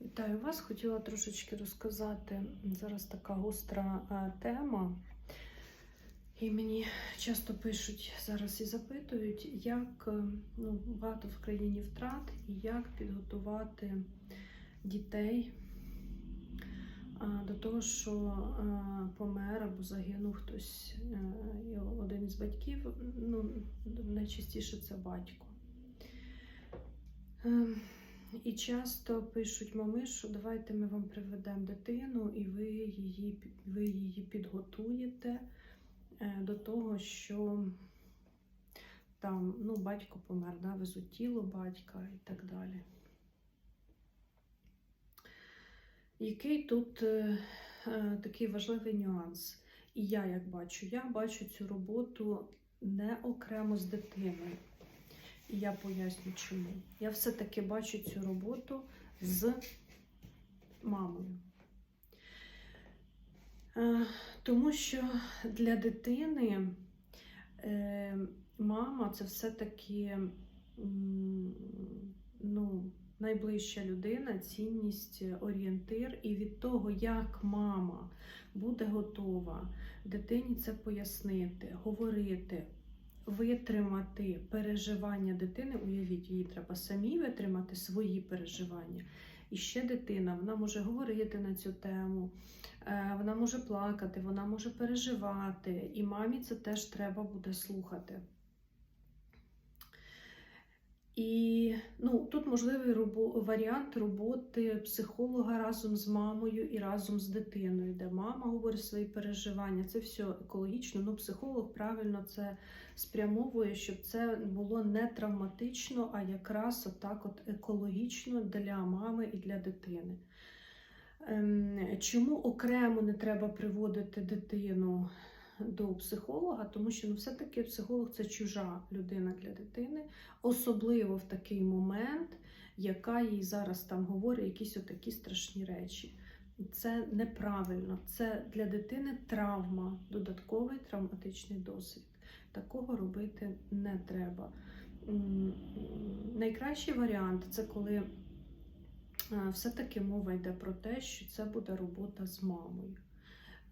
Вітаю вас. Хотіла трошечки розказати. Зараз така гостра е, тема. І мені часто пишуть зараз і запитують, як е, ну, багато в країні втрат і як підготувати дітей е, до того, що помер або загинув хтось, один із батьків, ну, найчастіше це батько. І часто пишуть мами, що давайте ми вам приведемо дитину, і ви її, ви її підготуєте е, до того, що там ну, батько помер, да, везуть тіло батька і так далі. Який тут е, е, такий важливий нюанс? І я як бачу, я бачу цю роботу не окремо з дитиною. І я поясню чому. Я все-таки бачу цю роботу з мамою. Е, Тому що для дитини е, мама це все-таки ну, найближча людина, цінність, орієнтир. І від того, як мама буде готова дитині це пояснити, говорити, витримати переживання дитини, уявіть, їй треба самі витримати свої переживання. І ще дитина, вона може говорити на цю тему, е, вона може плакати, вона може переживати, і мамі це теж треба буде слухати. І ну, тут можливий робо- варіант роботи психолога разом з мамою і разом з дитиною, де мама говорить свої переживання. Це все екологічно. Ну, психолог правильно це спрямовує, щоб це було не травматично, а якраз отак от екологічно для мами і для дитини. Ем, Чому окремо не треба приводити дитину до психолога? Тому що ну, все-таки психолог це чужа людина для дитини, особливо в такий момент, яка їй зараз там говорить якісь отакі страшні речі. Це неправильно, це для дитини травма, додатковий травматичний досвід. Такого робити не треба. Найкращий варіант це коли е, все-таки мова йде про те, що це буде робота з мамою.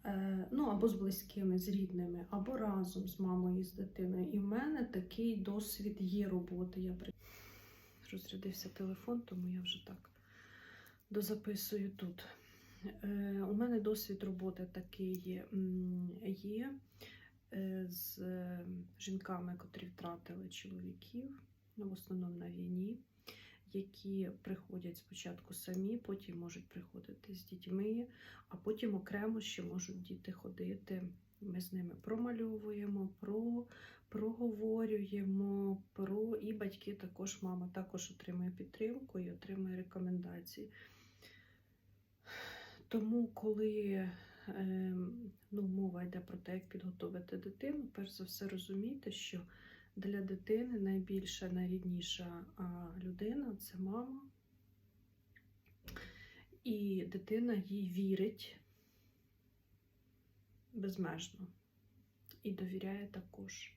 Е, Ну, або з близькими, з рідними, або разом з мамою і з дитиною. І в мене такий досвід є роботи. Я при- розрядився телефон, тому я вже так дозаписую тут. Е, У мене досвід роботи такий є е, з жінками, котрі втратили чоловіків, ну, в основному на війні, які приходять спочатку самі, потім можуть приходити з дітьми, а потім окремо ще можуть діти ходити. Ми з ними промальовуємо, про, проговорюємо, про і батьки також, мама також отримує підтримку і отримує рекомендації. Тому, коли ем, ну, мова йде про те, як підготувати дитину, перш за все розумійте, що для дитини найбільша, найрідніша людина це мама. І дитина їй вірить безмежно і довіряє також.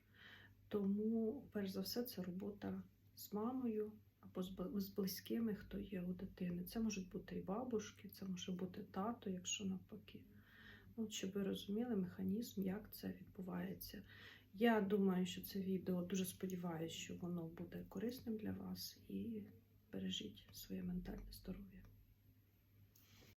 Тому, перш за все, це робота з мамою або з близькими, хто є у дитини. Це можуть бути і бабушки, це може бути тато, якщо навпаки. От, щоб ви розуміли механізм, як це відбувається. Я думаю, що це відео дуже сподіваюся, що воно буде корисним для вас і бережіть своє ментальне здоров'я.